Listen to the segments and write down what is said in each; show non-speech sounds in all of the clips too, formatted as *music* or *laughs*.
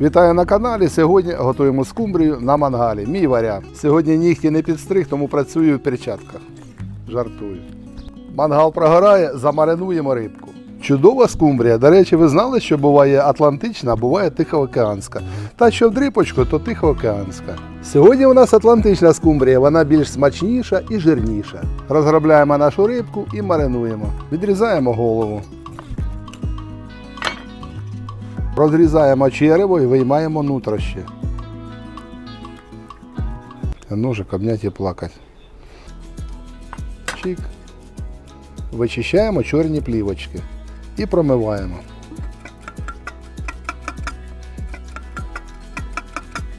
Вітаю на каналі. Сьогодні готуємо скумбрію на мангалі. Мій варіант. Сьогодні нігті не підстриг, тому працюю в перчатках. Жартую. Мангал прогорає, замаринуємо рибку. Чудова скумбрія. До речі, ви знали, що буває Атлантична, а буває Тихоокеанська. Та що в дріпочку, то Тихоокеанська. Сьогодні у нас Атлантична скумбрія, вона більш смачніша і жирніша. Розграбляємо нашу рибку і маринуємо. Відрізаємо голову. Розрізаємо черево і виймаємо нутрощі. Ножик обнять і плакать. Чик. Вичищаємо чорні плівочки і промиваємо.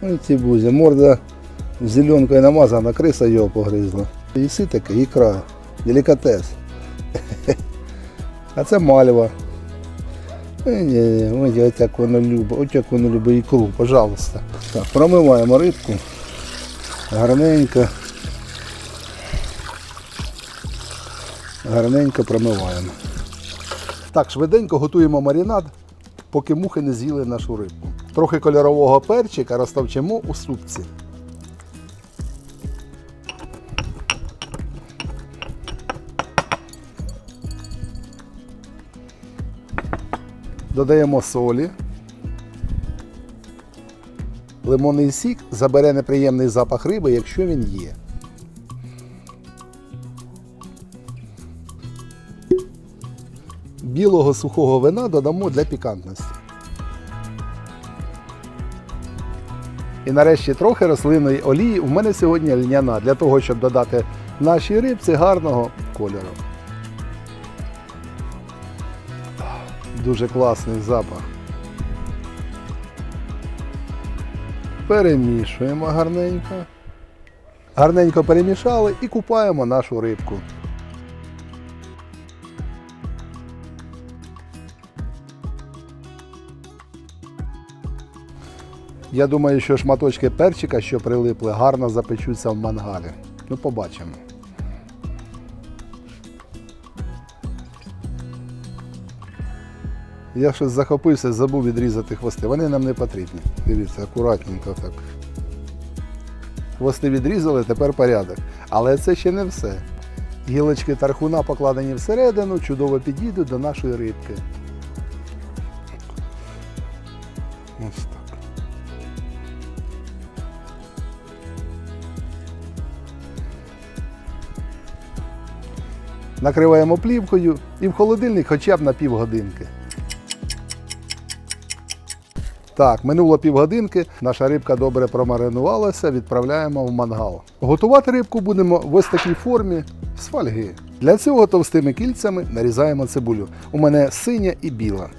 Ой, ці бузі, морда зеленкою намазана, криса його погризла. Їси таке, ікра, делікатес. *laughs* А це мальва. Ой, ні, ось як воно любить, ось як воно любить ікру, пожалуйста. Так, промиваємо рибку. Гарненько. Гарненько промиваємо. Так, швиденько готуємо маринад, поки мухи не з'їли нашу рибку. Трохи кольорового перчика розтовчемо у супці. Додаємо солі. Лимонний сік забере неприємний запах риби, якщо він є. Білого сухого вина додамо для пікантності. І нарешті трохи рослинної олії. У мене сьогодні льняна для того, щоб додати нашій рибці гарного кольору. Дуже класний запах. Перемішуємо гарненько. Гарненько перемішали і купаємо нашу рибку. Я думаю, що шматочки перчика, що прилипли, гарно запечуться в мангалі. Ну, побачимо. Я щось захопився, забув відрізати хвости. Вони нам не потрібні. Дивіться, акуратненько так. Хвости відрізали, тепер порядок. Але це ще не все. Гілочки тархуна покладені всередину, чудово підійдуть до нашої рибки. Ось так. Накриваємо плівкою і в холодильник хоча б на півгодинки. Так, минуло півгодинки, наша рибка добре промаринувалася, відправляємо в мангал. Готувати рибку будемо в ось такій формі з фольги. Для цього товстими кільцями нарізаємо цибулю. У мене синя і біла.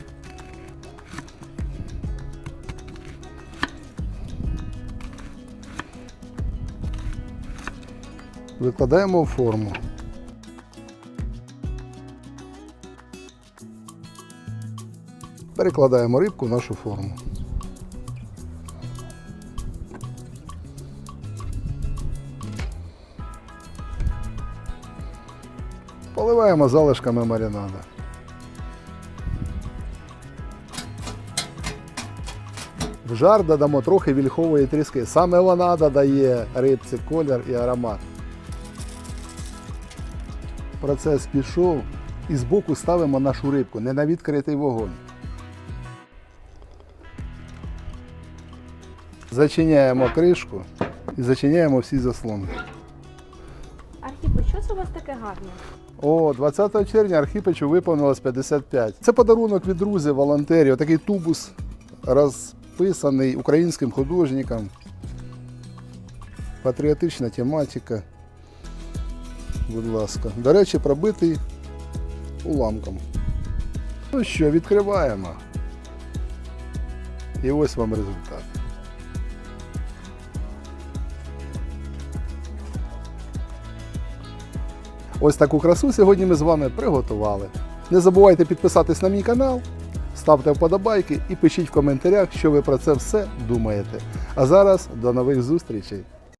Викладаємо в форму. Перекладаємо рибку в нашу форму. Поливаємо залишками маринада. В жар додамо трохи вільхової тріски. Саме вона додає рибці колір і аромат. Процес пішов і збоку ставимо нашу рибку, не на відкритий вогонь. Зачиняємо кришку і зачиняємо всі заслонки. Архіпе, що це у вас таке гарне? О, 20 червня Архіпичу виповнилось 55. Це подарунок від друзів, волонтерів. Такий тубус розписаний українським художником. Патріотична тематика. Будь ласка. До речі, пробитий уламком. Ну що, відкриваємо. І ось вам результат. Ось таку красу сьогодні ми з вами приготували. Не забувайте підписатись на мій канал, ставте вподобайки і пишіть в коментарях, що ви про це все думаєте. А зараз до нових зустрічей!